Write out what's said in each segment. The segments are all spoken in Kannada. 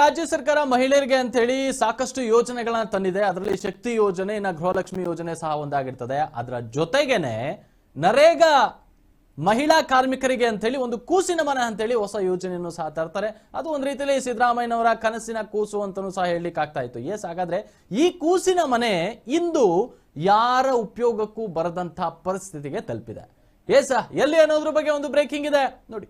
ರಾಜ್ಯ ಸರ್ಕಾರ ಮಹಿಳೆಯರಿಗೆ ಅಂತ ಹೇಳಿ ಸಾಕಷ್ಟು ಯೋಜನೆಗಳನ್ನ ತಂದಿದೆ. ಅದರಲ್ಲಿ ಶಕ್ತಿ ಯೋಜನೆ, ಇನ್ನ ಗೃಹಲಕ್ಷ್ಮಿ ಯೋಜನೆ ಸಹ ಒಂದಾಗಿರ್ತದೆ. ಅದರ ಜೊತೆಗೇನೆ ನರೇಗಾ ಮಹಿಳಾ ಕಾರ್ಮಿಕರಿಗೆ ಅಂತ ಹೇಳಿ ಒಂದು ಕೂಸಿನ ಮನೆ ಅಂತ ಹೇಳಿ ಹೊಸ ಯೋಜನೆಯನ್ನು ಸಹ ತರ್ತಾರೆ. ಅದು ಒಂದು ರೀತಿಯಲ್ಲಿ ಸಿದ್ದರಾಮಯ್ಯನವರ ಕನಸಿನ ಕೂಸು ಅಂತಲೂ ಸಹ ಹೇಳಲಿಕ್ಕೆ ಆಗ್ತಾ ಇತ್ತು. ಎಸ್ ಹಾಗಾದ್ರೆ ಈ ಕೂಸಿನ ಮನೆ ಇಂದು ಯಾರ ಉಪಯೋಗಕ್ಕೂ ಬರದಂತಹ ಪರಿಸ್ಥಿತಿಗೆ ತಲುಪಿದೆ. ಎಸ್ ಎಲ್ಲಿ ಅನ್ನೋದ್ರ ಬಗ್ಗೆ ಒಂದು ಬ್ರೇಕಿಂಗ್ ಇದೆ? ನೋಡಿ.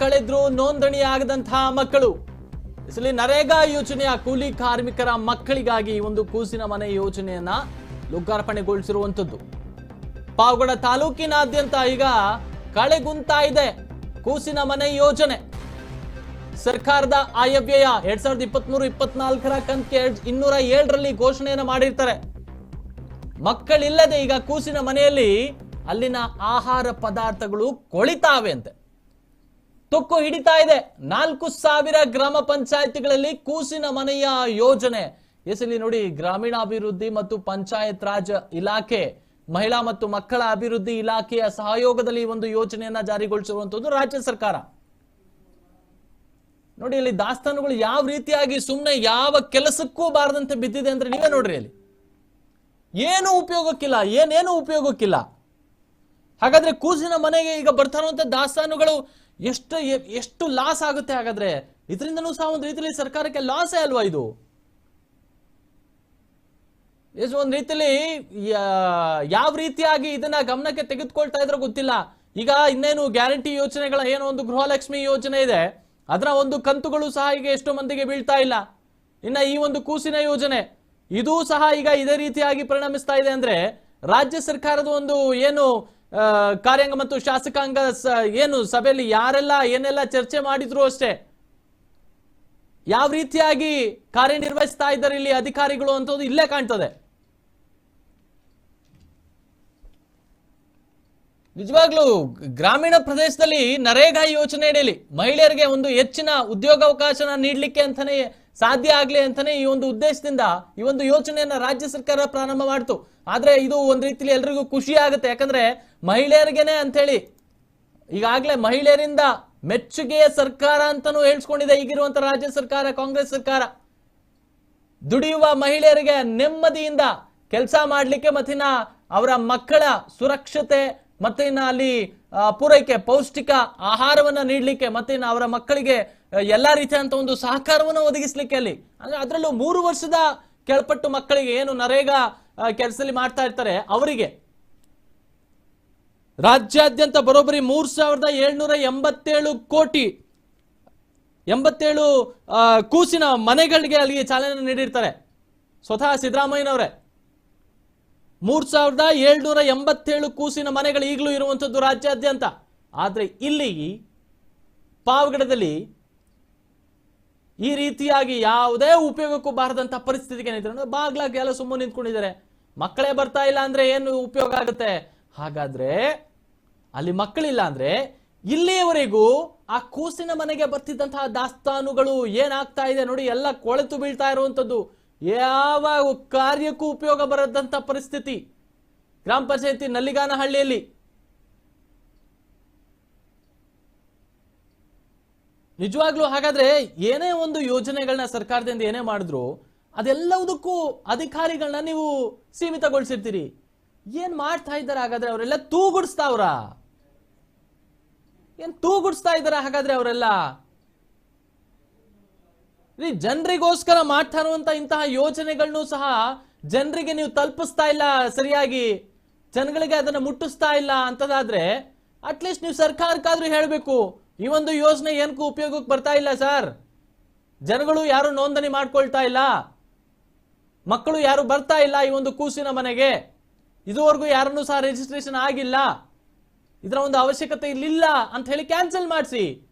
ಕಳೆದ್ರು ನೋಂದಣಿ ಆಗದಂತಹ ಮಕ್ಕಳು. ಇಸಲಿ ನರೇಗಾ ಯೋಜನೆಯ ಕೂಲಿ ಕಾರ್ಮಿಕರ ಮಕ್ಕಳಿಗಾಗಿ ಒಂದು ಕೂಸಿನ ಮನೆ ಯೋಜನೆಯನ್ನ ಲೋಕಾರ್ಪಣೆಗೊಳಿಸಿರುವಂತದ್ದು ಪಾವಗಡ ತಾಲೂಕಿನಾದ್ಯಂತ ಈಗ ಕಳೆಗುಂತಾ ಇದೆ ಕೂಸಿನ ಮನೆ ಯೋಜನೆ. ಸರ್ಕಾರದ ಆಯವ್ಯಯ ಎರಡ್ ಸಾವಿರದ ಇಪ್ಪತ್ಮೂರು ಇಪ್ಪತ್ನಾಲ್ಕರ ಕಂತಿಗೆ ಇನ್ನೂರ ಏಳರಲ್ಲಿ ಘೋಷಣೆಯನ್ನು ಮಾಡಿರ್ತಾರೆ. ಮಕ್ಕಳಿಲ್ಲದೆ ಈಗ ಕೂಸಿನ ಮನೆಯಲ್ಲಿ ಅಲ್ಲಿನ ಆಹಾರ ಪದಾರ್ಥಗಳು ಕೊಳಿತಾವೆ ಅಂತೆ. ತುಕ್ಕು ಹಿಡಿತಾ ಇದೆ. ನಾಲ್ಕು ಸಾವಿರ ಗ್ರಾಮ ಪಂಚಾಯತ್ಗಳಲ್ಲಿ ಕೂಸಿನ ಮನೆಯ ಯೋಜನೆ. ಎಸಲಿ ನೋಡಿ, ಗ್ರಾಮೀಣಾಭಿವೃದ್ಧಿ ಮತ್ತು ಪಂಚಾಯತ್ ರಾಜ್ ಇಲಾಖೆ, ಮಹಿಳಾ ಮತ್ತು ಮಕ್ಕಳ ಅಭಿವೃದ್ಧಿ ಇಲಾಖೆಯ ಸಹಯೋಗದಲ್ಲಿ ಒಂದು ಯೋಜನೆಯನ್ನ ಜಾರಿಗೊಳಿಸಿರುವಂತದ್ದು ರಾಜ್ಯ ಸರ್ಕಾರ. ನೋಡಿ, ಇಲ್ಲಿ ದಾಸ್ತಾನುಗಳು ಯಾವ ರೀತಿಯಾಗಿ ಸುಮ್ಮನೆ ಯಾವ ಕೆಲಸಕ್ಕೂ ಬಾರದಂತೆ ಬಿದ್ದಿದೆ ಅಂದ್ರೆ ನೀವೇ ನೋಡ್ರಿ ಅಲ್ಲಿ. ಏನು ಉಪಯೋಗಕ್ಕಿಲ್ಲ, ಏನೇನು ಉಪಯೋಗಕ್ಕಿಲ್ಲ. ಹಾಗಾದ್ರೆ ಕೂಸಿನ ಮನೆಗೆ ಈಗ ಬರ್ತಾ ಇರುವಂತ ದಾಸ್ತಾನುಗಳು ಎಷ್ಟು ಎಷ್ಟು ಲಾಸ್ ಆಗುತ್ತೆ ಹಾಗಾದ್ರೆ? ಇದರಿಂದನೂ ಸಹ ಒಂದು ರೀತಿಯಲ್ಲಿ ಸರ್ಕಾರಕ್ಕೆ ಲಾಸೇ ಅಲ್ವಾ ಇದು? ಒಂದು ರೀತಿಯಲ್ಲಿ ಯಾವ ರೀತಿಯಾಗಿ ಇದನ್ನ ಗಮನಕ್ಕೆ ತೆಗೆದುಕೊಳ್ತಾ ಇದ್ರೋ ಗೊತ್ತಿಲ್ಲ. ಈಗ ಇನ್ನೇನು ಗ್ಯಾರಂಟಿ ಯೋಜನೆಗಳ ಏನೋ ಒಂದು ಗೃಹಲಕ್ಷ್ಮಿ ಯೋಜನೆ ಇದೆ, ಅದರ ಒಂದು ಕಂತುಗಳು ಸಹ ಈಗ ಎಷ್ಟೋ ಮಂದಿಗೆ ಬೀಳ್ತಾ ಇಲ್ಲ. ಇನ್ನ ಈ ಒಂದು ಕೂಸಿನ ಯೋಜನೆ, ಇದೂ ಸಹ ಈಗ ಇದೇ ರೀತಿಯಾಗಿ ಪರಿಣಮಿಸ್ತಾ ಇದೆ ಅಂದ್ರೆ ರಾಜ್ಯ ಸರ್ಕಾರದ ಒಂದು ಏನು ಕಾರ್ಯಾಂಗ ಮತ್ತು ಶಾಸಕಾಂಗ ಏನು ಸಭೆಯಲ್ಲಿ ಯಾರೆಲ್ಲ, ಏನೆಲ್ಲ ಚರ್ಚೆ ಮಾಡಿದ್ರು ಅಷ್ಟೇ? ಯಾವ ರೀತಿಯಾಗಿ ಕಾರ್ಯನಿರ್ವಹಿಸ್ತಾ ಇದ್ದಾರೆ ಇಲ್ಲಿ ಅಧಿಕಾರಿಗಳು ಅಂತದ್ದು ಇಲ್ಲೇ ಕಾಣ್ತದೆ. ನಿಜವಾಗ್ಲೂ ಗ್ರಾಮೀಣ ಪ್ರದೇಶದಲ್ಲಿ ನರೇಗಾ ಯೋಜನೆ ಅಡಿಯಲ್ಲಿ ಮಹಿಳೆಯರಿಗೆ ಒಂದು ಹೆಚ್ಚಿನ ಉದ್ಯೋಗಾವಕಾಶನ ನೀಡಲಿಕ್ಕೆ ಅಂತಾನೆ ಸಾಧ್ಯ ಆಗ್ಲಿ ಅಂತಾನೆ ಈ ಒಂದು ಉದ್ದೇಶದಿಂದ ಈ ಒಂದು ಯೋಜನೆಯನ್ನ ರಾಜ್ಯ ಸರ್ಕಾರ ಪ್ರಾರಂಭ ಮಾಡ್ತು. ಆದ್ರೆ ಇದು ಒಂದ್ ರೀತಿಲಿ ಎಲ್ರಿಗೂ ಖುಷಿ ಆಗುತ್ತೆ. ಯಾಕಂದ್ರೆ ಮಹಿಳೆಯರಿಗೆನೆ ಅಂತೇಳಿ ಈಗಾಗಲೇ ಮಹಿಳೆಯರಿಂದ ಮೆಚ್ಚುಗೆಯ ಸರ್ಕಾರ ಅಂತಾನೂ ಹೇಳ್ಸ್ಕೊಂಡಿದೆ. ಈಗಿರುವಂತ ರಾಜ್ಯ ಸರ್ಕಾರ, ಕಾಂಗ್ರೆಸ್ ಸರ್ಕಾರ. ದುಡಿಯುವ ಮಹಿಳೆಯರಿಗೆ ನೆಮ್ಮದಿಯಿಂದ ಕೆಲಸ ಮಾಡಲಿಕ್ಕೆ ಮತ್ತಿನ ಅವರ ಮಕ್ಕಳ ಸುರಕ್ಷತೆ ಮತ್ತೆ ಅಲ್ಲಿ ಪೂರೈಕೆ, ಪೌಷ್ಟಿಕ ಆಹಾರವನ್ನ ನೀಡಲಿಕ್ಕೆ ಮತ್ತೆ ಅವರ ಮಕ್ಕಳಿಗೆ ಎಲ್ಲಾ ರೀತಿಯಂತ ಒಂದು ಸಹಕಾರವನ್ನು ಒದಗಿಸ್ಲಿಕ್ಕೆ ಅಲ್ಲಿ. ಅಂದ್ರೆ ಅದರಲ್ಲೂ ಮೂರು ವರ್ಷದ ಕೆಳಪಟ್ಟು ಮಕ್ಕಳಿಗೆ ಏನು ನರೇಗಾ ಕೆಲಸದಲ್ಲಿ ಮಾಡ್ತಾ ಇರ್ತಾರೆ ಅವರಿಗೆ. ರಾಜ್ಯಾದ್ಯಂತ ಬರೋಬ್ಬರಿ ಮೂರ್ ಸಾವಿರದ ಏಳ್ನೂರ ಎಂಬತ್ತೇಳು ಕೋಟಿ, ಎಂಬತ್ತೇಳು ಕೂಸಿನ ಮನೆಗಳಿಗೆ ಅಲ್ಲಿಗೆ ಚಾಲನೆ ನೀಡಿರ್ತಾರೆ. ಸ್ವತಃ ಸಿದ್ದರಾಮಯ್ಯನವರೇ. ಮೂರ್ ಸಾವಿರದ ಏಳ್ನೂರ ಎಂಬತ್ತೇಳು ಕೂಸಿನ ಮನೆಗಳು ಈಗಲೂ ಇರುವಂಥದ್ದು ರಾಜ್ಯಾದ್ಯಂತ. ಆದ್ರೆ ಇಲ್ಲಿ ಪಾವಗಡದಲ್ಲಿ ಈ ರೀತಿಯಾಗಿ ಯಾವುದೇ ಉಪಯೋಗಕ್ಕೂ ಬಾರದಂತ ಪರಿಸ್ಥಿತಿಗೆ ಏನಿದ್ರೆ ಬಾಗ್ಲಾಗಿ ಎಲ್ಲ ಸುಮ್ಮನೆ ನಿಂತ್ಕೊಂಡಿದ್ದಾರೆ. ಮಕ್ಕಳೇ ಬರ್ತಾ ಇಲ್ಲ ಅಂದ್ರೆ ಏನು ಉಪಯೋಗ ಆಗುತ್ತೆ? ಹಾಗಾದ್ರೆ ಅಲ್ಲಿ ಮಕ್ಕಳಿಲ್ಲ ಅಂದ್ರೆ ಇಲ್ಲಿಯವರೆಗೂ ಆ ಕೂಸಿನ ಮನೆಗೆ ಬರ್ತಿದ್ದಂತಹ ದಾಸ್ತಾನುಗಳು ಏನಾಗ್ತಾ ಇದೆ ನೋಡಿ, ಎಲ್ಲ ಕೊಳೆತು ಬೀಳ್ತಾ ಇರುವಂತದ್ದು ಯಾವ ಕಾರ್ಯಕ್ಕೂ ಉಪಯೋಗ ಬರದಂತ ಪರಿಸ್ಥಿತಿ. ಗ್ರಾಮ ಪಂಚಾಯತಿ ನಲ್ಲಿಗಾನಹಳ್ಳಿಯಲ್ಲಿ ನಿಜವಾಗ್ಲೂ ಹಾಗಾದ್ರೆ ಏನೇ ಒಂದು ಯೋಜನೆಗಳನ್ನ ಸರ್ಕಾರದಿಂದ ಏನೇ ಮಾಡಿದ್ರು ಅದೆಲ್ಲದಕ್ಕೂ ಅಧಿಕಾರಿಗಳನ್ನ ನೀವು ಸೀಮಿತಗೊಳಿಸಿರ್ತೀರಿ. ಏನ್ ಮಾಡ್ತಾ ಇದ್ದಾರೆ ಹಾಗಾದ್ರೆ ಅವರೆಲ್ಲ ತೂಗುಡಿಸ್ತಾವ್ರ ಏನ್ ತೂಗುಡಿಸ್ತಾ ಇದ್ದಾರೆ ಹಾಗಾದ್ರೆ ಅವರೆಲ್ಲ? ಜನರಿಗೋಸ್ಕರ ಮಾಡ್ತಾ ಇರುವಂತ ಇಂತಹ ಯೋಜನೆಗಳನ್ನು ಸಹ ಜನರಿಗೆ ನೀವು ತಲುಪಿಸ್ತಾ ಇಲ್ಲ ಸರಿಯಾಗಿ? ಜನಗಳಿಗೆ ಅದನ್ನ ಮುಟ್ಟಿಸ್ತಾ ಇಲ್ಲ ಅಂತದಾದ್ರೆ ಅಟ್ಲೀಸ್ಟ್ ನೀವು ಸರ್ಕಾರಕ್ಕಾದ್ರೂ ಹೇಳಬೇಕು. ಈ ಒಂದು ಯೋಜನೆ ಏನಕ್ಕೂ ಉಪಯೋಗಕ್ಕೆ ಬರ್ತಾ ಇಲ್ಲ, ಸರ್. ಜನಗಳು ಯಾರು ನೋಂದಣಿ ಮಾಡ್ಕೊಳ್ತಾ ಇಲ್ಲ. ಮಕ್ಕಳು ಯಾರು ಬರ್ತಾ ಇಲ್ಲ ಈ ಒಂದು ಕೂಸಿನ ಮನೆಗೆ. ಇದುವರೆಗೂ ಯಾರನ್ನೂ ಸಹ ರಿಜಿಸ್ಟ್ರೇಷನ್ ಆಗಿಲ್ಲ. ಇದರ ಒಂದು ಅವಶ್ಯಕತೆ ಇಲ್ಲಿಲ್ಲ ಅಂತ ಹೇಳಿ ಕ್ಯಾನ್ಸಲ್ ಮಾಡಿಸಿ.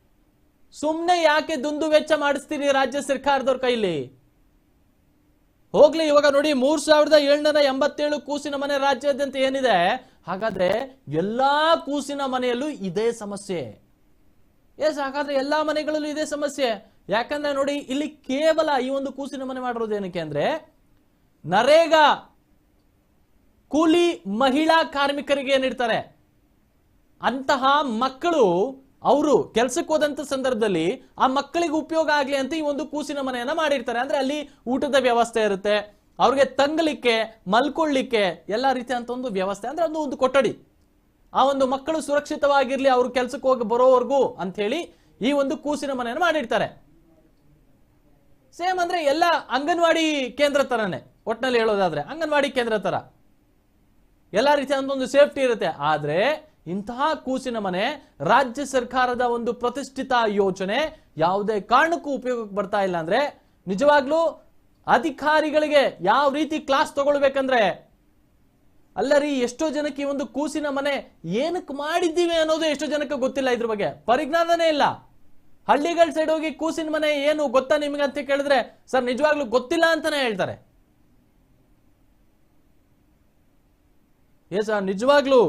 ಸುಮ್ಮನೆ ಯಾಕೆ ದುಂದು ವೆಚ್ಚ ಮಾಡಿಸ್ತೀರಿ ರಾಜ್ಯ ಸರ್ಕಾರದವ್ರ ಕೈಲಿ? ಹೋಗ್ಲಿ, ಇವಾಗ ನೋಡಿ ಮೂರ್ ಸಾವಿರದ ಏಳ್ನೂರ ಎಂಬತ್ತೇಳು ಕೂಸಿನ ಮನೆ ರಾಜ್ಯಾದ್ಯಂತ ಏನಿದೆ? ಹಾಗಾದ್ರೆ ಎಲ್ಲಾ ಕೂಸಿನ ಮನೆಯಲ್ಲೂ ಇದೇ ಸಮಸ್ಯೆ. ಎಸ್ ಹಾಗಾದ್ರೆ ಎಲ್ಲಾ ಮನೆಗಳಲ್ಲೂ ಇದೇ ಸಮಸ್ಯೆ. ಯಾಕಂದ್ರೆ ನೋಡಿ, ಇಲ್ಲಿ ಕೇವಲ ಈ ಒಂದು ಕೂಸಿನ ಮನೆ ಮಾಡಿರೋದು ಏನಕ್ಕೆ ಅಂದ್ರೆ, ನರೇಗಾ ಕೂಲಿ ಮಹಿಳಾ ಕಾರ್ಮಿಕರಿಗೆ ಏನಿಡ್ತಾರೆ? ಅಂತಹ ಮಕ್ಕಳು, ಅವರು ಕೆಲ್ಸಕ್ಕೆ ಹೋದಂತ ಸಂದರ್ಭದಲ್ಲಿ ಆ ಮಕ್ಕಳಿಗೆ ಉಪಯೋಗ ಆಗ್ಲಿ ಅಂತ ಈ ಒಂದು ಕೂಸಿನ ಮನೆಯನ್ನ ಮಾಡಿರ್ತಾರೆ. ಅಂದ್ರೆ ಅಲ್ಲಿ ಊಟದ ವ್ಯವಸ್ಥೆ ಇರುತ್ತೆ, ಅವ್ರಿಗೆ ತಂಗಲಿಕ್ಕೆ, ಮಲ್ಕೊಳ್ಳಿಕ್ಕೆ ಎಲ್ಲಾ ರೀತಿಯಂತ ಒಂದು ವ್ಯವಸ್ಥೆ. ಅಂದ್ರೆ ಅದು ಒಂದು ಕೊಠಡಿ. ಆ ಒಂದು ಮಕ್ಕಳು ಸುರಕ್ಷಿತವಾಗಿರ್ಲಿ, ಅವ್ರು ಕೆಲ್ಸಕ್ಕೆ ಹೋಗಿ ಬರೋವರೆಗೂ ಅಂತ ಹೇಳಿ ಈ ಒಂದು ಕೂಸಿನ ಮನೆಯನ್ನು ಮಾಡಿರ್ತಾರೆ. ಸೇಮ್ ಅಂದ್ರೆ ಎಲ್ಲ ಅಂಗನವಾಡಿ ಕೇಂದ್ರ ತರನೇ, ಒಟ್ನಲ್ಲಿ ಹೇಳೋದಾದ್ರೆ ಅಂಗನವಾಡಿ ಕೇಂದ್ರ ತರ. ಎಲ್ಲ ರೀತಿಯ ಒಂದು ಸೇಫ್ಟಿ ಇರುತ್ತೆ. ಆದ್ರೆ ಇಂತಹ ಕೂಸಿನ ಮನೆ ರಾಜ್ಯ ಸರ್ಕಾರದ ಒಂದು ಪ್ರತಿಷ್ಠಿತ ಯೋಜನೆ ಯಾವುದೇ ಕಾರಣಕ್ಕೂ ಉಪಯೋಗಕ್ಕೆ ಬರ್ತಾ ಇಲ್ಲ ಅಂದ್ರೆ ನಿಜವಾಗ್ಲೂ ಅಧಿಕಾರಿಗಳಿಗೆ ಯಾವ ರೀತಿ ಕ್ಲಾಸ್ ತಗೊಳ್ಬೇಕಂದ್ರೆ ಅಲ್ಲರಿ ಎಷ್ಟೋ ಜನಕ್ಕೆ ಈ ಒಂದು ಕೂಸಿನ ಮನೆ ಏನಕ್ಕೆ ಮಾಡಿದ್ದೀವಿ ಅನ್ನೋದು ಎಷ್ಟೋ ಜನಕ್ಕೆ ಗೊತ್ತಿಲ್ಲ ಇದ್ರ ಬಗ್ಗೆ. ಪರಿಜ್ಞಾನನೇ ಇಲ್ಲ. ಹಳ್ಳಿಗಳ ಸೈಡ್ ಹೋಗಿ ಕೂಸಿನ ಮನೆ ಏನು ಗೊತ್ತಾ ನಿಮ್ಗೆ ಅಂತ ಕೇಳಿದ್ರೆ, ಸರ್, ನಿಜವಾಗ್ಲೂ ಗೊತ್ತಿಲ್ಲ ಅಂತಾನೆ ಹೇಳ್ತಾರೆ. ಎಸ್ ನಿಜವಾಗ್ಲೂ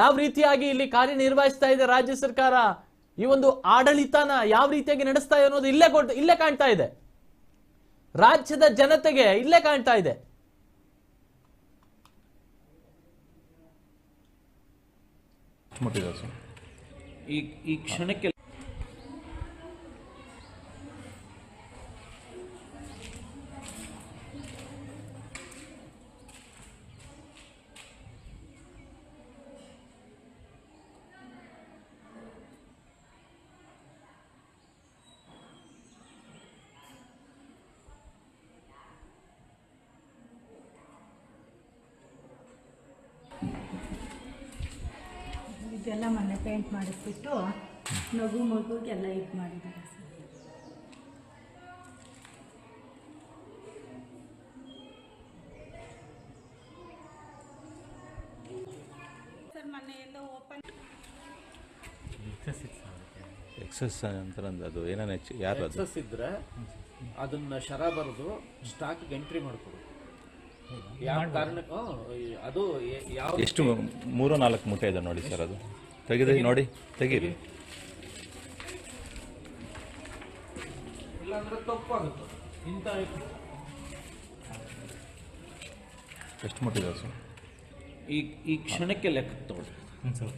ಯಾವ ರೀತಿಯಾಗಿ ಇಲ್ಲಿ ಕಾರ್ಯನಿರ್ವಹಿಸ್ತಾ ಇದೆ ರಾಜ್ಯ ಸರ್ಕಾರ, ಈ ಒಂದು ಆಡಳಿತನ ಯಾವ ರೀತಿಯಾಗಿ ನಡೆಸ್ತಾ ಇದೆ ಅನ್ನೋದು ಇಲ್ಲೇ ಇಲ್ಲೇ ಕಾಣ್ತಾ ಇದೆ. ರಾಜ್ಯದ ಜನತೆಗೆ ಇಲ್ಲೇ ಕಾಣ್ತಾ ಇದೆ. ಮುಟ್ಟಿದೆ ಸರ್ ಈ ಈ ಕ್ಷಣಕ್ಕೆ ಪೇಂಟ್ ಮಾಡಿಸ್ಬಿಟ್ಟು ನಗು ಮಗುಗೆಲ್ಲ ಇದು ಮಾಡಿದ್ದಾರೆ ಸರ್. ಎಕ್ಸಸ್ ಅಂತ ಅದು ಏನೇನು ಹೆಚ್ಚು ಯಾರು ಅದು? ಎಕ್ಸಸ್ ಇದ್ರೆ ಅದನ್ನ ಶರ ಬರೆದು ಸ್ಟಾಕ್ ಎಂಟ್ರಿ ಮಾಡ್ಕೊಡು. ಯಾವ ಕಾರಣಕ್ಕೂ ಅದು ಯಾವ ಎಷ್ಟು ಮೂರು ನಾಲ್ಕು ಮೂಟೆ ಇದೆ ನೋಡಿ ಸರ್ ಅದು. ತೆಗೆದು ನೋಡಿ ತೆಗೀರಿ. ಇಲ್ಲಾಂದ್ರೆ ತಪ್ಪಾಗುತ್ತೆ. ಇಂಥ ಎಷ್ಟು ಮಟ್ಟಿದೆ ಸರ್? ಈ ಈ ಕ್ಷಣಕ್ಕೆ ಲೆಕ್ಕ ತಗೊಳ್ಳಿ. ಇದೆಲ್ಲ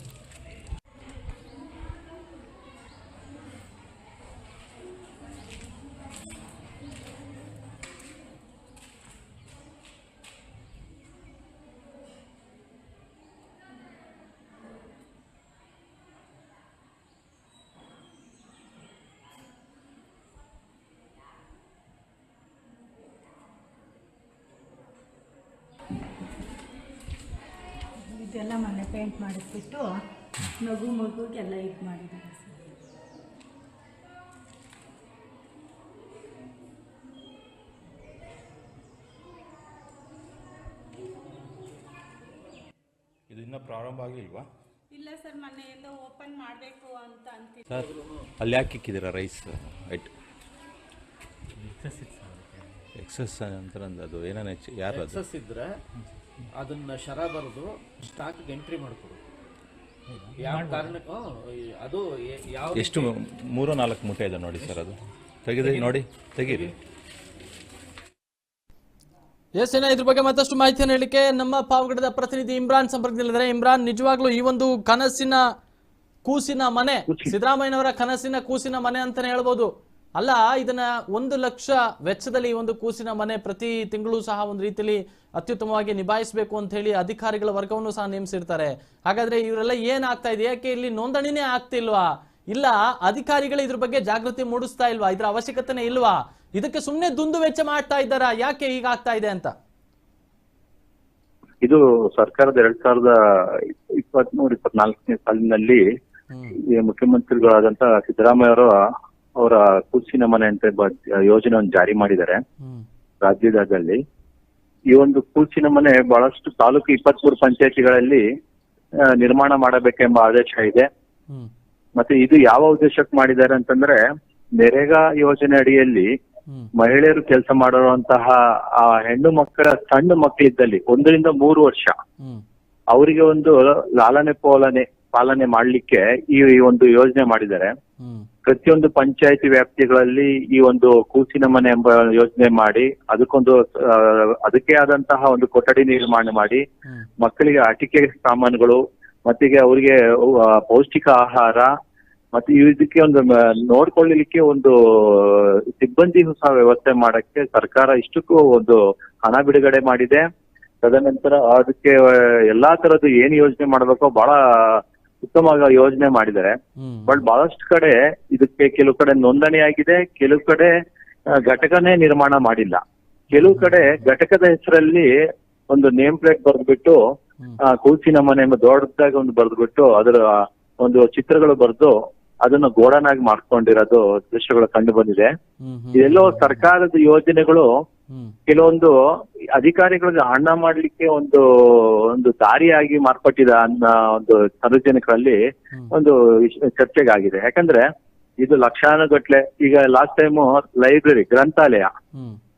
ಪೇಂಟ್ ಮಾಡಿಸ್ಬಿಟ್ಟು ಮಗು ಮಗುಗೆಲ್ಲ ಇದು ಮಾಡಿದ್ದಾರೆ ಸರ್. ಇದು ಇನ್ನೂ ಪ್ರಾರಂಭ ಆಗಿಲ್ವಾ ಇಲ್ಲ ಸರ್ ಮನೆಯಿಂದ ಓಪನ್ ಮಾಡಬೇಕು ಅಂತ ಅಂತಿದ್ದೆ ಸರ್ ಅಲ್ಲಿ ಯಾಕೆ ಇಕ್ಕಿದ್ದೀರಾ ರೈಸ್? ಐಟ್ ಎಕ್ಸಸ್ ಅಂತ ಅದು. ಏನೇನು ಹೆಚ್ಚು ಯಾರು ಅದು ಎಕ್ಸಸ್ ಇದ್ರೆ ಅದನ್ನ ಶರ ಬರೆದು ಸ್ಟಾಕ್ ಎಂಟ್ರಿ ಮಾಡಿಕೊಡು. ಯಾವ ಕಾರಣಕ್ಕೂ ಅದು ಯಾವ ಎಷ್ಟು ಮೂರು ನಾಲ್ಕು ಮೂಟೆ ಇದೆ ನೋಡಿ ಸರ್ ಅದು. ತೆಗೆದು ನೋಡಿ ತೆಗೀರಿ ಎಸ್ ಏನ ಇದ್ರ ಬಗ್ಗೆ ಮತ್ತಷ್ಟು ಮಾಹಿತಿಯನ್ನು ಹೇಳಿಕೆ ನಮ್ಮ ಪಾವಗಡದ ಪ್ರತಿನಿಧಿ ಇಮ್ರಾನ್ ಸಂಪರ್ಕದಲ್ಲಿದ್ದಾರೆ. ಇಮ್ರಾನ್ ನಿಜವಾಗ್ಲೂ ಈ ಒಂದು ಕನಸಿನ ಕೂಸಿನ ಮನೆ ಸಿದ್ದರಾಮಯ್ಯನವರ ಕನಸಿನ ಕೂಸಿನ ಮನೆ ಅಂತಾನೆ ಹೇಳ್ಬೋದು. ಅಲ್ಲ ಇದನ್ನ ಒಂದು ಲಕ್ಷ ವೆಚ್ಚದಲ್ಲಿ ಈ ಒಂದು ಕೂಸಿನ ಮನೆ ಪ್ರತಿ ತಿಂಗಳು ಸಹ ಒಂದು ರೀತಿಯಲ್ಲಿ ಅತ್ಯುತ್ತಮವಾಗಿ ನಿಭಾಯಿಸಬೇಕು ಅಂತ ಹೇಳಿ ಅಧಿಕಾರಿಗಳ ವರ್ಗವನ್ನು ಸಹ ನೇಮಿಸಿರ್ತಾರೆ. ಹಾಗಾದ್ರೆ ಇವರೆಲ್ಲ ಏನ್ ಆಗ್ತಾ ಇದೆ? ಯಾಕೆ ಇಲ್ಲಿ ನೋಂದಣಿನೇ ಆಗ್ತಿಲ್ವಾ ಇಲ್ಲ ಅಧಿಕಾರಿಗಳು ಇದ್ರ ಬಗ್ಗೆ ಜಾಗೃತಿ ಮೂಡಿಸ್ತಾ ಇಲ್ವಾ? ಇದ್ರ ಅವಶ್ಯಕತೆನೇ ಇಲ್ವಾ? ಇದಕ್ಕೆ ಸುಮ್ಮನೆ ದುಂದು ವೆಚ್ಚ ಮಾಡ್ತಾ ಇದ್ದಾರಾ? ಯಾಕೆ ಹೀಗಾಗ್ತಾ ಇದೆ ಅಂತ? ಇದು ಸರ್ಕಾರದ ಎರಡ್ ಸಾವಿರದ ಇಪ್ಪತ್ಮೂರು ಇಪ್ಪತ್ನಾಲ್ಕನೇ ಸಾಲಿನಲ್ಲಿ ಮುಖ್ಯಮಂತ್ರಿಗಳಾದಂತ ಸಿದ್ದರಾಮಯ್ಯ ಅವರು ಅವರ ಕೂಸಿನ ಮನೆ ಅಂತ ಯೋಜನೆಯನ್ನು ಜಾರಿ ಮಾಡಿದ್ದಾರೆ. ರಾಜ್ಯದಲ್ಲಿ ಈ ಒಂದು ಕೂಸಿನ ಮನೆ ಬಹಳಷ್ಟು ತಾಲೂಕು ಇಪ್ಪತ್ಮೂರು ಪಂಚಾಯತಿಗಳಲ್ಲಿ ನಿರ್ಮಾಣ ಮಾಡಬೇಕೆಂಬ ಆದೇಶ ಇದೆ. ಮತ್ತೆ ಇದು ಯಾವ ಉದ್ದೇಶಕ್ಕೆ ಮಾಡಿದ್ದಾರೆ ಅಂತಂದ್ರೆ ನೆರೆಗಾ ಯೋಜನೆ ಅಡಿಯಲ್ಲಿ ಮಹಿಳೆಯರು ಕೆಲಸ ಮಾಡಿರುವಂತಹ ಆ ಹೆಣ್ಣು ಮಕ್ಕಳ ಸಣ್ಣ ಮಕ್ಕಳಿದ್ದಲ್ಲಿ ಒಂದರಿಂದ ಮೂರು ವರ್ಷ ಅವರಿಗೆ ಒಂದು ಲಾಲನೆ ಪೋಲನೆ ಪಾಲನೆ ಮಾಡ್ಲಿಕ್ಕೆ ಈ ಒಂದು ಯೋಜನೆ ಮಾಡಿದ್ದಾರೆ. ಪ್ರತಿಯೊಂದು ಪಂಚಾಯತಿ ವ್ಯಾಪ್ತಿಗಳಲ್ಲಿ ಈ ಒಂದು ಕೂಸಿನ ಮನೆ ಎಂಬ ಯೋಜನೆ ಮಾಡಿ, ಅದಕ್ಕೊಂದು ಅದಕ್ಕೆ ಆದಂತಹ ಒಂದು ಕೊಠಡಿ ನಿರ್ಮಾಣ ಮಾಡಿ, ಮಕ್ಕಳಿಗೆ ಆಟಿಕೆ ಸಾಮಾನುಗಳು, ಮತ್ತಿಗೆ ಅವರಿಗೆ ಪೌಷ್ಟಿಕ ಆಹಾರ, ಮತ್ತೆ ಇದಕ್ಕೆ ಒಂದು ನೋಡ್ಕೊಳ್ಳಲಿಕ್ಕೆ ಒಂದು ಸಿಬ್ಬಂದಿ ಸಹ ವ್ಯವಸ್ಥೆ ಮಾಡಕ್ಕೆ ಸರ್ಕಾರ ಇಷ್ಟಕ್ಕೂ ಒಂದು ಹಣ ಬಿಡುಗಡೆ ಮಾಡಿದೆ. ತದನಂತರ ಅದಕ್ಕೆ ಎಲ್ಲಾ ತರದ್ದು ಏನ್ ಯೋಜನೆ ಮಾಡ್ಬೇಕೋ, ಬಹಳ ಉತ್ತಮವಾಗಿ ಯೋಜನೆ ಮಾಡಿದ್ದಾರೆ. ಬಟ್ ಬಹಳಷ್ಟು ಕಡೆ ಇದಕ್ಕೆ ಕೆಲವು ಕಡೆ ನೋಂದಣಿ ಆಗಿದೆ ಕೆಲವು ಕಡೆ ಘಟಕನೇ ನಿರ್ಮಾಣ ಮಾಡಿಲ್ಲ. ಕೆಲವು ಕಡೆ ಘಟಕದ ಹೆಸರಲ್ಲಿ ಒಂದು ನೇಮ್ ಪ್ಲೇಟ್ ಬರೆದ್ಬಿಟ್ಟು ಕೂಸಿನ ಮನೆ ಎಂಬ ದೊಡ್ಡದಾಗಿ ಒಂದು ಬರೆದ್ಬಿಟ್ಟು ಅದರ ಒಂದು ಚಿತ್ರಗಳು ಬರೆದು ಅದನ್ನ ಗೋಡನಾಗಿ ಮಾಡ್ಕೊಂಡಿರೋದು ದೃಶ್ಯಗಳು ಕಂಡು ಬಂದಿದೆ. ಇದೆಲ್ಲೋ ಸರ್ಕಾರದ ಯೋಜನೆಗಳು ಕೆಲವೊಂದು ಅಧಿಕಾರಿಗಳಿಗೆ ಹಣ ಮಾಡ್ಲಿಕ್ಕೆ ಒಂದು ಒಂದು ದಾರಿಯಾಗಿ ಮಾರ್ಪಟ್ಟಿದ ಅನ್ನೋ ಒಂದು ಸಾರ್ವಜನಿಕರಲ್ಲಿ ಒಂದು ಚರ್ಚೆಗಾಗಿದೆ. ಯಾಕಂದ್ರೆ ಇದು ಲಕ್ಷಾನುಗಟ್ಲೆ ಈಗ ಲಾಸ್ಟ್ ಟೈಮು ಲೈಬ್ರರಿ ಗ್ರಂಥಾಲಯ.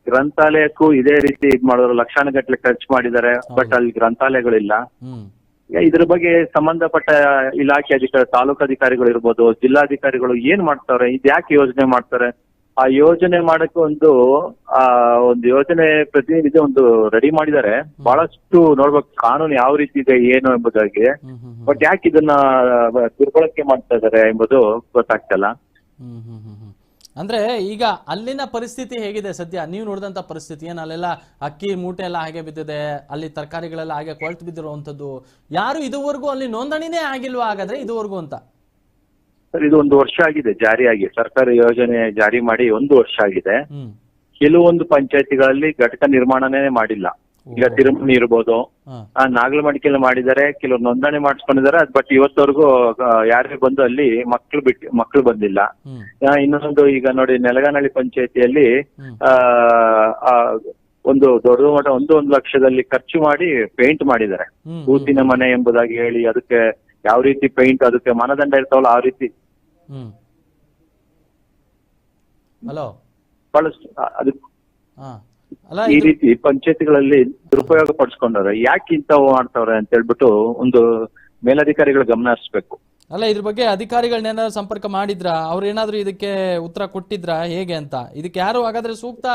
ಗ್ರಂಥಾಲಯಕ್ಕೂ ಇದೇ ರೀತಿ ಇದ್ ಮಾಡಿದ್ರು ಲಕ್ಷಾನುಗಟ್ಲೆ ಖರ್ಚು ಮಾಡಿದ್ದಾರೆ ಬಟ್ ಅಲ್ಲಿ ಗ್ರಂಥಾಲಯಗಳಿಲ್ಲ. ಇದ್ರ ಬಗ್ಗೆ ಸಂಬಂಧಪಟ್ಟ ಇಲಾಖೆ ಅಧಿಕಾರಿ ತಾಲೂಕು ಅಧಿಕಾರಿಗಳು ಇರ್ಬೋದು ಜಿಲ್ಲಾಧಿಕಾರಿಗಳು ಏನ್ ಮಾಡ್ತಾರೆ ಇದ್ ಯಾಕೆ ಯೋಜನೆ ಮಾಡ್ತಾರೆ ಆ ಯೋಜನೆ ಮಾಡಕ್ಕೆ ಒಂದು ಆ ಒಂದು ಯೋಜನೆ ಪ್ರತಿನಿಧಿ ಒಂದು ರೆಡಿ ಮಾಡಿದ್ದಾರೆ. ಬಹಳಷ್ಟು ನೋಡ್ಬೇಕು ಕಾನೂನು ಯಾವ ರೀತಿ ಇದೆ ಏನು ಎಂಬುದಾಗಿ. ಬಟ್ ಯಾಕೆ ಇದನ್ನ ದುರ್ಬಳಕೆ ಮಾಡ್ತಾ ಇದಾರೆ ಎಂಬುದು ಗೊತ್ತಾಗ್ತಲ್ಲ. ಅಂದ್ರೆ ಈಗ ಅಲ್ಲಿನ ಪರಿಸ್ಥಿತಿ ಹೇಗಿದೆ ಸದ್ಯ? ನೀವು ನೋಡಿದಂತ ಪರಿಸ್ಥಿತಿ ಏನ್? ಅಲ್ಲೆಲ್ಲ ಅಕ್ಕಿ ಮೂಟೆ ಎಲ್ಲ ಹಾಗೆ ಬಿದ್ದಿದೆ. ಅಲ್ಲಿ ತರಕಾರಿಗಳೆಲ್ಲ ಹಾಗೆ ಕೊಳ್ತು ಬಿದ್ದಿರುವಂತದ್ದು ಯಾರು ಇದುವರೆಗೂ ಅಲ್ಲಿ ನೋಂದಣಿನೇ ಆಗಿಲ್ವಾ ಹಾಗಾದ್ರೆ? ಇದುವರೆಗೂ ಅಂತ. ಸರ್ ಇದು ಒಂದು ವರ್ಷ ಆಗಿದೆ ಜಾರಿಯಾಗಿ ಸರ್ಕಾರಿ ಯೋಜನೆ ಜಾರಿ ಮಾಡಿ ಒಂದು ವರ್ಷ ಆಗಿದೆ. ಕೆಲವೊಂದು ಪಂಚಾಯತಿಗಳಲ್ಲಿ ಘಟಕ ನಿರ್ಮಾಣನೇ ಮಾಡಿಲ್ಲ. ಈಗ ತಿರುಮಣಿ ಇರ್ಬೋದು. ನಾಗಲಮಡಿಕೆಲ್ಲ ಮಾಡಿದ್ದಾರೆ ಕೆಲವು ನೋಂದಣಿ ಮಾಡಿಸ್ಕೊಂಡಿದ್ದಾರೆ. ಬಟ್ ಇವತ್ತವರೆಗೂ ಯಾರೇ ಬಂದು ಅಲ್ಲಿ ಮಕ್ಳು ಬಿಟ್ಟು ಮಕ್ಳು ಬಂದಿಲ್ಲ. ಇನ್ನೊಂದು ಈಗ ನೋಡಿ ನೆಲಗಾನಹಳ್ಳಿ ಪಂಚಾಯತಿಯಲ್ಲಿ ಆ ಆ, ಒಂದು ದೊಡ್ಡ ಮಟ್ಟ ಒಂದು ಒಂದು ಲಕ್ಷದಲ್ಲಿ ಖರ್ಚು ಮಾಡಿ ಪೇಂಟ್ ಮಾಡಿದ್ದಾರೆ. ಕೂತಿನ ಮನೆ ಎಂಬುದಾಗಿ ಹೇಳಿ ಅದಕ್ಕೆ ಯಾವ ರೀತಿ ಪೇಂಟ್ ಅದಕ್ಕೆ ಮಾನದಂಡ ಇರ್ತಾವಲ್ಲ ಆ ರೀತಿ ಹ್ಮ್. ಹಲೋ. ಬಹಳಷ್ಟು ಆ- ಅದಕ್ಕೆ ಹಾ. ಅಲ್ಲ ಈ ರೀತಿ ಪಂಚಾಯತಿಗಳಲ್ಲಿ ದುರುಪಯೋಗ ಪಡಿಸ್ಕೊಂಡವ್ರೆ. ಯಾಕೆ ಇಂಥವು ಮಾಡ್ತಾವ್ರೆ ಅಂತ ಹೇಳ್ಬಿಟ್ಟು ಒಂದು ಮೇಲಧಿಕಾರಿಗಳು ಗಮನ ಹರಿಸ್ಬೇಕು. ಅಲ್ಲ ಇದ್ರ ಬಗ್ಗೆ ಅಧಿಕಾರಿಗಳನ್ನೇನಾದ್ರು ಸಂಪರ್ಕ ಮಾಡಿದ್ರ ಅವ್ರು ಏನಾದ್ರು ಇದಕ್ಕೆ ಉತ್ತರ ಕೊಟ್ಟಿದ್ರ ಹೇಗೆ ಅಂತ? ಇದಕ್ಕೆ ಯಾರು ಹಾಗಾದ್ರೆ ಸೂಕ್ತ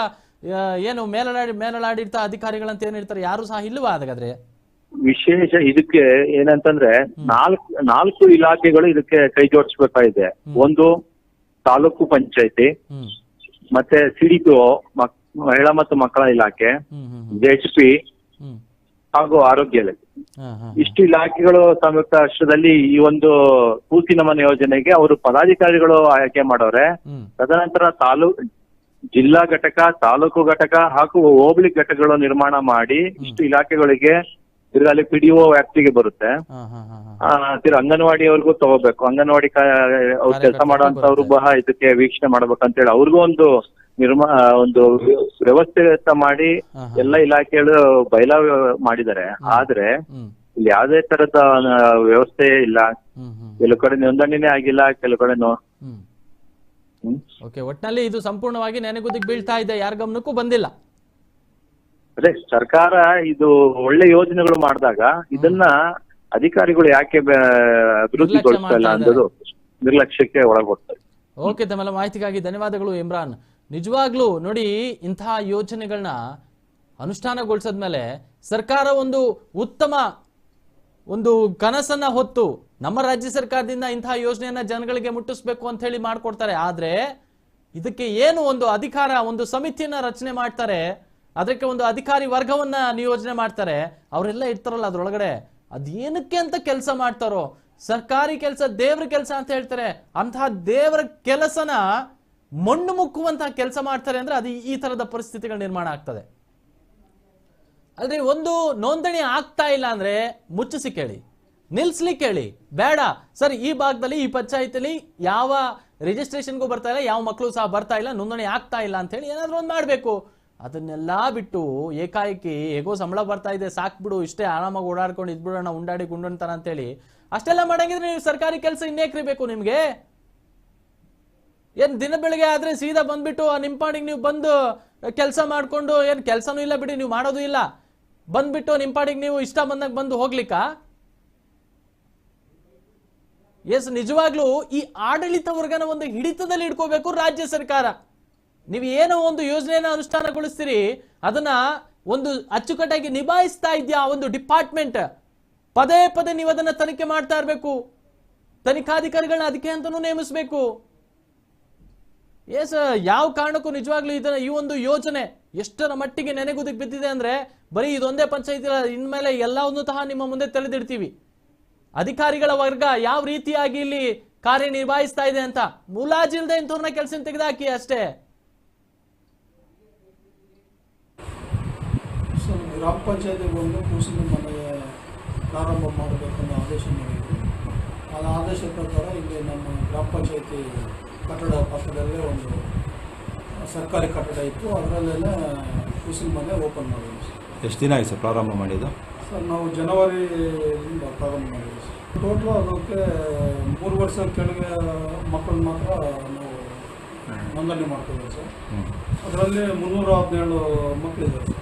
ಆ, ಏನು ಮೇಲಾಡಿ ಮೇಲಾಡಿರ್ತಾ ಅಧಿಕಾರಿಗಳಂತ ಏನಿರ್ತಾರೆ ಯಾರು ಸಹ ಇಲ್ವಾ ಹಾಗಾದ್ರೆ? ವಿಶೇಷ ಇದಕ್ಕೆ ಏನಂತಂದ್ರೆ ನಾಲ್ಕು ನಾಲ್ಕು ಇಲಾಖೆಗಳು ಇದಕ್ಕೆ ಕೈ ಜೋಡಿಸ್ಬೇಕಾಗಿದೆ ಒಂದು ತಾಲೂಕು ಪಂಚಾಯತಿ ಮತ್ತೆ ಸಿಡಿಪಿಒ ಮಹಿಳಾ ಮತ್ತು ಮಕ್ಕಳ ಇಲಾಖೆ ಜೆಎಚ್ಪಿ ಪಿ ಹಾಗೂ ಆರೋಗ್ಯ ಇಲಾಖೆ. ಇಷ್ಟು ಇಲಾಖೆಗಳು ಸಂಯುಕ್ತ ರಾಷ್ಟ್ರದಲ್ಲಿ ಈ ಒಂದು ಕೂಸಿನ ಮನೆ ಯೋಜನೆಗೆ ಅವರು ಪದಾಧಿಕಾರಿಗಳು ಆಯ್ಕೆ ಮಾಡೋರೆ. ತದನಂತರ ತಾಲೂಕು ಜಿಲ್ಲಾ ಘಟಕ ತಾಲೂಕು ಘಟಕ ಹಾಗೂ ಹೋಬಳಿ ಘಟಕಗಳು ನಿರ್ಮಾಣ ಮಾಡಿ ಇಷ್ಟು ಇಲಾಖೆಗಳಿಗೆ ತಿರ್ಗಾ ಅಲ್ಲಿ ಪಿಡಿಒ ವ್ಯಾಪ್ತಿಗೆ ಬರುತ್ತೆ. ಹಾ ಅಂಗನವಾಡಿ ಅವ್ರಿಗೂ ತಿರ್ಗಾ ಅಂಗನವಾಡಿಯವ್ರಿಗೂ ತಗೋಬೇಕು. ಅಂಗನವಾಡಿ ಅವ್ರು ಕೆಲಸ ಮಾಡುವಂತವ್ರು ಬಹ ಇದಕ್ಕೆ ವೀಕ್ಷಣೆ ಮಾಡ್ಬೇಕಂತ ಹೇಳಿ ಅವ್ರಿಗೂ ಒಂದು ನಿರ್ಮಾ ಒಂದು ವ್ಯವಸ್ಥೆ ಮಾಡಿ. ಎಲ್ಲ ಇಲಾಖೆಗಳು ಬಯಲಾವ್ ಮಾಡಿದ್ದಾರೆ. ಆದ್ರೆ ಇಲ್ಲಿ ಯಾವುದೇ ತರದ ವ್ಯವಸ್ಥೆ ಇಲ್ಲ. ಕೆಲವು ಕಡೆ ನೋಂದಣಿನೇ ಆಗಿಲ್ಲ ಕೆಲವು ಕಡೆ ನೋ. ಓಕೆ ಒಟ್ನಲ್ಲಿ ಇದು ಸಂಪೂರ್ಣವಾಗಿ ನೆನೆಗುದಿಗೆ ಬೀಳ್ತಾ ಇದೆ. ಯಾರ ಗಮನಕ್ಕೂ ಬಂದಿಲ್ಲ. ಅದೇ ಸರ್ಕಾರ ಇದು ಒಳ್ಳೆ ಯೋಜನೆಗಳು ಮಾಡಿದಾಗ ಇದನ್ನ ಅಧಿಕಾರಿಗಳು ಯಾಕೆ ಅಭಿವೃದ್ಧಿಗೊಳಿಸಲ್ಲ ಅಭಿವೃದ್ಧಿಗೊಳಿಸ್ತಾ ಇಲ್ಲ ಅನ್ನೋದು ನಿರ್ಲಕ್ಷ್ಯಕ್ಕೆ ಒಳಗೊಡ್ತಾರೆ ಓಕೆ ತಮ್ಮೆಲ್ಲ ಮಾಹಿತಿಗಾಗಿ ಧನ್ಯವಾದಗಳು ಇಮ್ರಾನ್. ನಿಜವಾಗ್ಲೂ ನೋಡಿ ಇಂತಹ ಯೋಜನೆಗಳನ್ನ ಅನುಷ್ಠಾನಗೊಳಿಸಿದ್ಮೇಲೆ ಸರ್ಕಾರ ಒಂದು ಉತ್ತಮ ಒಂದು ಕನಸನ್ನ ಹೊತ್ತು ನಮ್ಮ ರಾಜ್ಯ ಸರ್ಕಾರದಿಂದ ಇಂತಹ ಯೋಜನೆಯನ್ನ ಜನಗಳಿಗೆ ಮುಟ್ಟಿಸ್ಬೇಕು ಅಂತ ಹೇಳಿ ಮಾಡ್ಕೊಡ್ತಾರೆ. ಆದ್ರೆ ಇದಕ್ಕೆ ಏನು ಒಂದು ಅಧಿಕಾರ ಒಂದು ಸಮಿತಿಯನ್ನ ರಚನೆ ಮಾಡ್ತಾರೆ ಅದಕ್ಕೆ ಒಂದು ಅಧಿಕಾರಿ ವರ್ಗವನ್ನ ನಿಯೋಜನೆ ಮಾಡ್ತಾರೆ. ಅವರೆಲ್ಲ ಇರ್ತಾರಲ್ಲ ಅದ್ರೊಳಗಡೆ. ಅದೇನಕ್ಕೆ ಅಂತ ಕೆಲಸ ಮಾಡ್ತಾರೋ? ಸರ್ಕಾರಿ ಕೆಲಸ ದೇವ್ರ ಕೆಲಸ ಅಂತ ಹೇಳ್ತಾರೆ. ಅಂತಹ ದೇವರ ಕೆಲಸನ ಮಣ್ಣು ಮುಕ್ಕುವಂತಹ ಕೆಲಸ ಮಾಡ್ತಾರೆ ಅಂದ್ರೆ ಅದು ಈ- ತರದ ಪರಿಸ್ಥಿತಿಗಳು ನಿರ್ಮಾಣ ಆಗ್ತದೆ. ಅಲ್ರಿ, ಒಂದು ನೋಂದಣಿ ಆಗ್ತಾ ಇಲ್ಲ ಅಂದ್ರೆ ಮುಚ್ಚಿಸಿ ಕೇಳಿ. ನಿಲ್ಸ್ಲಿ ಕೇಳಿ. ಬೇಡ. ಸರ್, ಈ ಭಾಗದಲ್ಲಿ, ಈ ಪಂಚಾಯತಿಲಿ ಯಾವ ರಿಜಿಸ್ಟ್ರೇಷನ್ಗೂ ಬರ್ತಾ ಇಲ್ಲ, ಯಾವ ಮಕ್ಕಳು ಸಹ ಬರ್ತಾ ಇಲ್ಲ, ನೋಂದಣಿ ಆಗ್ತಾ ಇಲ್ಲ ಅಂತ ಹೇಳಿ ಏನಾದ್ರೂ ಒಂದು ಮಾಡಬೇಕು. ಅದನ್ನೆಲ್ಲ ಬಿಟ್ಟು ಏಕಾಏಕಿ ಹೇಗೋ ಸಂಬಳ ಬರ್ತಾ ಇದೆ ಸಾಕ್ಬಿಡು ಇಷ್ಟೇ ಆರಾಮಾಗಿ ಓಡಾಡ್ಕೊಂಡು ಇದ್ಬಿಡೋಣ, ಉಂಡಾಡಿ ಗುಂಡಂತಾನ ಅಂತೇಳಿ. ಅಷ್ಟೆಲ್ಲ ಮಾಡಂಗಿದ್ರೆ ನೀವು ಸರ್ಕಾರಿ ಕೆಲಸ ಇನ್ನೇಕ್ರಿ ಬೇಕು ನಿಮಗೆ? ಏನ್ ದಿನ ಬೆಳಗ್ಗೆ ಆದ್ರೆ ಸೀದಾ ಬಂದ್ಬಿಟ್ಟು ಆ ನಿಂಪಾಡಿಗೆ ನೀವು ಬಂದು ಕೆಲಸ ಮಾಡ್ಕೊಂಡು, ಏನ್ ಕೆಲಸನೂ ಇಲ್ಲ ಬಿಡಿ, ನೀವು ಮಾಡೋದು ಇಲ್ಲ. ಬಂದ್ಬಿಟ್ಟು ನಿಂಪಾಡಿಗೆ ನೀವು ಇಷ್ಟ ಬಂದಾಗ ಬಂದು ಹೋಗ್ಲಿಕ್ಕಾ? ಎಸ್, ನಿಜವಾಗ್ಲೂ ಈ ಆಡಳಿತ ವರ್ಗನ ಒಂದು ಹಿಡಿತದಲ್ಲಿ ಇಟ್ಕೋಬೇಕು ರಾಜ್ಯ ಸರ್ಕಾರ. ನೀವು ಏನೋ ಒಂದು ಯೋಜನೆಯನ್ನು ಅನುಷ್ಠಾನಗೊಳಿಸ್ತೀರಿ, ಅದನ್ನ ಒಂದು ಅಚ್ಚುಕಟ್ಟಾಗಿ ನಿಭಾಯಿಸ್ತಾ ಇದೆಯಾ ಒಂದು ಡಿಪಾರ್ಟ್ಮೆಂಟ್? ಪದೇ ಪದೇ ನೀವು ಅದನ್ನ ತನಿಖೆ ಮಾಡ್ತಾ ಇರಬೇಕು. ತನಿಖಾಧಿಕಾರಿಗಳನ್ನ ಅದಕ್ಕೆ ಅಂತಾನೂ ನೇಮಿಸಬೇಕು. ಎಸ್ ಯಾವ ಕಾರಣಕ್ಕೂ ನಿಜವಾಗ್ಲೂ ಇದನ್ನ ಈ ಒಂದು ಯೋಜನೆ ಎಷ್ಟರ ಮಟ್ಟಿಗೆ ನೆನೆಗುದಕ್ಕೆ ಬಿದ್ದಿದೆ ಅಂದ್ರೆ ಬರೀ ಇದೊಂದೇ ಪಂಚಾಯತಿ ಇನ್ಮೇಲೆ ಎಲ್ಲವನ್ನೂ ಸಹ ನಿಮ್ಮ ಮುಂದೆ ತೆರೆದಿಡ್ತೀವಿ. ಅಧಿಕಾರಿಗಳ ವರ್ಗ ಯಾವ ರೀತಿಯಾಗಿ ಇಲ್ಲಿ ಕಾರ್ಯನಿರ್ವಹಿಸ್ತಾ ಇದೆ ಅಂತ? ಮುಲಾಜಿಲ್ದೆ ಇಂಥವ್ರನ್ನ ಕೆಲಸ ತೆಗೆದಾಕಿ ಅಷ್ಟೇ. ಸರ್ ಗ್ರಾಮ ಪಂಚಾಯತಿಗೆ ಬಂದು ಕೂಸಿನ ಮನೆ ಪ್ರಾರಂಭ ಮಾಡಬೇಕನ್ನೋ ಆದೇಶ ಮಾಡಿದ್ರು. ಆ ಆದೇಶ ಪ್ರಕಾರ ಇಲ್ಲಿ ನಮ್ಮ ಗ್ರಾಮ ಪಂಚಾಯತಿ ಕಟ್ಟಡ ಪಕ್ಕದಲ್ಲೇ ಒಂದು ಸರ್ಕಾರಿ ಕಟ್ಟಡ ಇತ್ತು. ಅದರಲ್ಲೆಲ್ಲ ಕೂಸಿನ ಮನೆ ಓಪನ್ ಮಾಡಿದ್ವಿ ಸರ್. ಎಷ್ಟು ದಿನ ಆಯ್ತು ಸರ್ ಪ್ರಾರಂಭ ಮಾಡಿದ್ದು? ಸರ್ ನಾವು ಜನವರಿಯಿಂದ ಪ್ರಾರಂಭ ಮಾಡಿದ್ವಿ ಸರ್. ಟೋಟಲ್ ಅದಕ್ಕೆ ಮೂರು ವರ್ಷ ಕೆಳಗೆ ಮಕ್ಕಳು ಮಾತ್ರ ನಾವು ನೋಂದಣಿ ಮಾಡ್ತೀವಿ ಸರ್. ಅದರಲ್ಲಿ ಮುನ್ನೂರ ಹದಿನೇಳು ಮಕ್ಕಳಿದ್ದಾರೆ ಸರ್.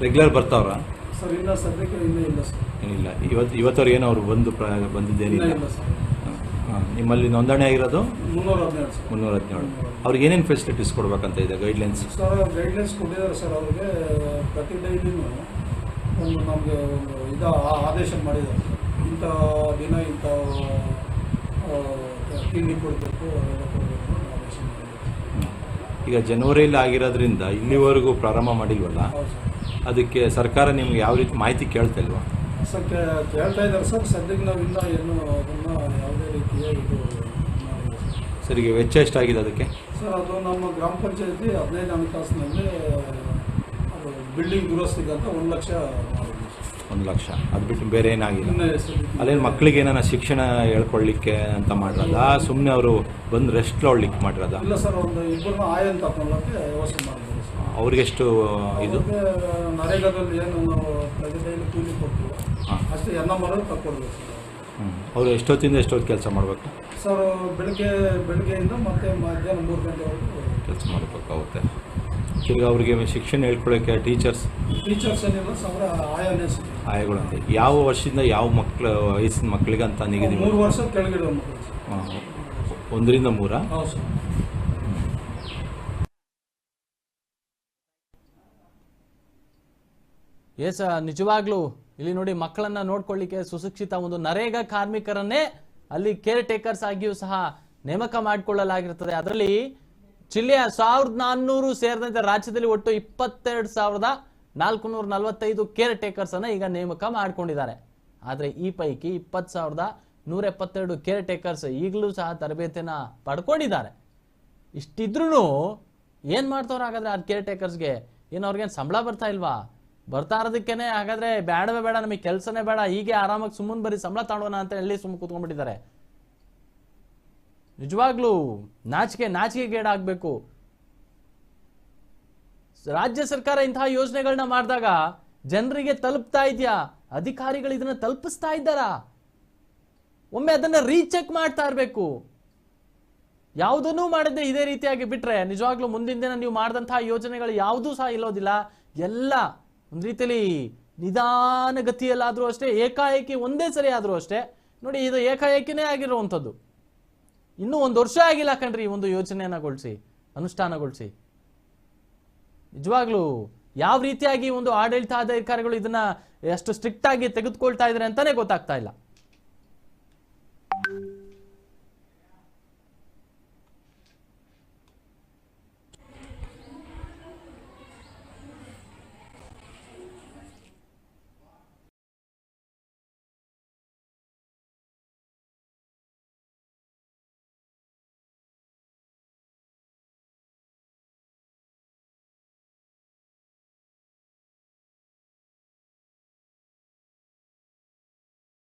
ರೆಗ್ಯುಲರ್ ಬರ್ತಾವ್ರ? ಸರ್ ಸದ್ಯಕ್ಕೆ ಇನ್ನೂ ಇಲ್ಲ ಸರ್ ಏನಿಲ್ಲ ಇವತ್ತು ಇವತ್ತವ್ರು ಏನು ಅವ್ರು ಬಂದು ಪ್ರ ಬಂದಿದ್ದೇನಿಲ್ಲ ಇಲ್ಲ ಸರ್ ಹಾಂ ನಿಮ್ಮಲ್ಲಿ ನೋಂದಣಿ ಆಗಿರೋದು? ಮುನ್ನೂರ ಹದಿನೇಳು ಸರ್ ಮುನ್ನೂರ ಹದಿನೇಳು. ಅವ್ರಿಗೆ ಏನೇನು ಫೆಸಿಲಿಟೀಸ್ ಕೊಡಬೇಕಂತ ಇದೆ ಗೈಡ್ಲೈನ್ಸ್ ಸರ್ ಗೈಡ್ಲೈನ್ಸ್ ಕೊಟ್ಟಿದ್ದಾರೆ ಸರ್ ಅವ್ರಿಗೆ ಪ್ರತಿ ಡೈಲಿನೂ ಒಂದು ನಮಗೆ ಒಂದು ಇದು ಆ- ಆದೇಶ ಮಾಡಿದ್ದಾರೆ ಸರ್ ಇಂಥ ದಿನ ಇಂಥ ಕ್ಲಿನಿಕ್ ತಿಂಡಿ ಕೊಡಬೇಕು ಅದೆಲ್ಲ ಕೊಡಬೇಕು ಆದೇಶ ಮಾಡಿದ್ದಾರೆ ಈಗ ಜನವರಿಯಲ್ಲಿ ಆಗಿರೋದ್ರಿಂದ ಇಲ್ಲಿವರೆಗೂ ಪ್ರಾರಂಭ ಮಾಡಿಲ್ವಲ್ಲ? ಹೌದು ಸರ್ ಅದಕ್ಕೆ ಸರ್ಕಾರ ನಿಮ್ಗೆ ಯಾವ ರೀತಿ ಮಾಹಿತಿ ಕೇಳ್ತಿಲ್ವಾ ಸರ್ ಕೇಳ್ತಾ ಇದ್ದಾರೆ ಸರ್. ಸದ್ಯಕ್ಕೆ ನಾವು ಏನು ಅದನ್ನು ಯಾವುದೇ ರೀತಿಯ ಇದು ಸರ್. ಈಗ ವೆಚ್ಚ ಎಷ್ಟಾಗಿದೆ ಅದಕ್ಕೆ? ಸರ್ ಅದು ನಮ್ಮ ಗ್ರಾಮ ಪಂಚಾಯತಿ ಹದಿನೈದು ಹಣಕಾಸಿನಲ್ಲಿ ಅದು ಬಿಲ್ಡಿಂಗ್ ದುರಸ್ತಿಗೆ ಅಂತ ಒಂದು ಲಕ್ಷ ಒಂದು ಲಕ್ಷ. ಅದು ಬಿಟ್ಟು ಬೇರೆ ಏನಾಗಿಲ್ಲ. ಅಲ್ಲೇನು ಮಕ್ಕಳಿಗೆ ಏನಾರ ಶಿಕ್ಷಣ ಹೇಳ್ಕೊಳ್ಳಿಕ್ಕೆ ಅಂತ ಮಾಡಿರಲ್ಲ ಸುಮ್ಮನೆ ಅವರು ಬಂದು ರೆಸ್ಟ್ ಲೋಡ್ಲಿಕ್ಕೆ ಮಾಡಿರೋದ? ಇಲ್ಲ ಸರ್ ಒಂದು ಇಬ್ಬರು ಆಯ್ ಅಂತ ಮಾಡಿದ್ದೀವಿ ಸರ್ ಅವ್ರಿಗೆಷ್ಟು ಇದು? ನರೇಗಾದಲ್ಲಿ ಏನು ನಾವು ಕೂಲಿ ಕೊಡ್ತೀವಿ ಹಾಂ. ಅಷ್ಟೇ ಎಲ್ಲ ಮರಳು ತಕ್ಕೊಡ್ಬೇಕು ಸರ್ ಹ್ಞೂ ಅವರು ಎಷ್ಟೊತ್ತಿಂದ ಎಷ್ಟೊತ್ತು ಕೆಲಸ ಮಾಡಬೇಕು? ಸರ್ ಬೆಳಗ್ಗೆ ಬೆಳಗ್ಗೆಯಿಂದ ಮತ್ತೆ ಮಧ್ಯಾಹ್ನ ಮೂರು ಗಂಟೆವರೆಗೂ ಕೆಲಸ ಮಾಡಬೇಕಾಗುತ್ತೆ. ತಿರ್ಗಿ ಅವರಿಗೆ ಶಿಕ್ಷಣ ಹೇಳ್ಕೊಳ್ಳೋಕ್ಕೆ ಟೀಚರ್ಸ್? ಟೀಚರ್ಸ್ ಏನಿಲ್ಲ ಸರ್ ಅವರ ಆಯಾನೇ ಅಂತ ಆಯಗಳಂತೆ. ಯಾವ ವರ್ಷದಿಂದ ಯಾವ ಮಕ್ಕಳು ವಯಸ್ಸಿನ ಮಕ್ಕಳಿಗೆ ಅಂತ ನಿಗದಿ ಮೂರು ವರ್ಷ ಕೆಳಗಿಡೋ ಮಕ್ಕಳು ಹಾಂ. ಒಂದರಿಂದ ಮೂರ? ಹೌದು ಸರ್. ಎಸ್ ನಿಜವಾಗ್ಲೂ, ಇಲ್ಲಿ ನೋಡಿ ಮಕ್ಕಳನ್ನ ನೋಡ್ಕೊಳ್ಳಿಕ್ಕೆ ಸುಶಿಕ್ಷಿತ ಒಂದು ನರೇಗಾ ಕಾರ್ಮಿಕರನ್ನೇ ಅಲ್ಲಿ ಕೇರ್ ಟೇಕರ್ಸ್ ಆಗಿಯೂ ಸಹ ನೇಮಕ ಮಾಡಿಕೊಳ್ಳಲಾಗಿರ್ತದೆ. ಅದರಲ್ಲಿ ಜಿಲ್ಲೆಯ ಸಾವಿರದ ನಾನ್ನೂರು ಸೇರಿದಂತೆ ರಾಜ್ಯದಲ್ಲಿ ಒಟ್ಟು ಇಪ್ಪತ್ತೆರಡು ಸಾವಿರದ ನಾಲ್ಕುನೂರ ನಲವತ್ತೈದು ಕೇರ್ ಟೇಕರ್ಸ್ ಅನ್ನ ಈಗ ನೇಮಕ ಮಾಡಿಕೊಂಡಿದ್ದಾರೆ. ಆದರೆ ಈ ಪೈಕಿ ಇಪ್ಪತ್ತು ಸಾವಿರದ ನೂರ ಎಪ್ಪತ್ತೆರಡು ಕೇರ್ ಟೇಕರ್ಸ್ ಈಗಲೂ ಸಹ ತರಬೇತಿನ ಪಡ್ಕೊಂಡಿದ್ದಾರೆ. ಇಷ್ಟಿದ್ರೂ ಏನು ಮಾಡ್ತವ್ರು ಹಾಗಾದ್ರೆ ಆ ಕೇರ್ ಟೇಕರ್ಸ್ಗೆ ಏನು ಅವ್ರಿಗೇನು ಸಂಬಳ ಬರ್ತಾ ಇಲ್ವಾ? ಬರ್ತಾ ಇರೋದಕ್ಕೇನೆ, ಹಾಗಾದ್ರೆ ಬೇಡವೇ ಬೇಡ, ನಮಗೆ ಕೆಲಸನೇ ಬೇಡ, ಹೀಗೆ ಆರಾಮಾಗಿ ಸುಮ್ಮನೆ ಬರೀ ಸಂಬಳ ತಾಳೋಣ ಅಂತ ಹೇಳಿ ಸುಮ್ಮನೆ ಕೂತ್ಕೊಂಡ್ಬಿಟ್ಟಿದ್ದಾರೆ. ನಿಜವಾಗ್ಲೂ ನಾಚಿಕೆ ನಾಚಿಕೆ ಗೇಡಾಗಬೇಕು ರಾಜ್ಯ ಸರ್ಕಾರ ಇಂತಹ ಯೋಜನೆಗಳನ್ನ ಮಾಡಿದಾಗ ಜನರಿಗೆ ತಲುಪ್ತಾ ಇದೆಯಾ? ಅಧಿಕಾರಿಗಳು ಇದನ್ನ ತಲುಪಿಸ್ತಾ ಇದ್ದಾರಾ? ಒಮ್ಮೆ ಅದನ್ನ ರೀಚೆಕ್ ಮಾಡ್ತಾ ಇರಬೇಕು. ಯಾವುದನ್ನೂ ಮಾಡದೆ ಇದೇ ರೀತಿಯಾಗಿ ಬಿಟ್ರೆ ನಿಜವಾಗ್ಲೂ ಮುಂದಿನ ದಿನ ನೀವು ಮಾಡಿದಂತಹ ಯೋಜನೆಗಳು ಯಾವುದೂ ಸಹ ಇಲ್ಲೋದಿಲ್ಲ. ಎಲ್ಲ ಒಂದು ರೀತಿಯಲ್ಲಿ ನಿಧಾನಗತಿಯಲ್ಲಾದರೂ ಅಷ್ಟೇ, ಏಕಾಏಕಿ ಒಂದೇ ಸರಿ ಆದರೂ ಅಷ್ಟೇ, ನೋಡಿ ಇದು ಏಕಾಏಕಿನೇ ಆಗಿರುವಂಥದ್ದು. ಇನ್ನೂ ಒಂದು ವರ್ಷ ಆಗಿಲ್ಲ ಕಣ್ರಿ ಈ ಒಂದು ಯೋಚನೆಯನ್ನಗೊಳಿಸಿ ಅನುಷ್ಠಾನಗೊಳಿಸಿ ನಿಜವಾಗ್ಲೂ ಯಾವ ರೀತಿಯಾಗಿ ಒಂದು ಆಡಳಿತಾಧಿಕಾರಿಗಳು ಇದನ್ನ ಎಷ್ಟು ಸ್ಟ್ರಿಕ್ಟ್ ಆಗಿ ತೆಗೆದುಕೊಳ್ತಾ ಇದ್ದಾರೆ ಅಂತಾನೆ ಗೊತ್ತಾಗ್ತಾ ಇಲ್ಲ.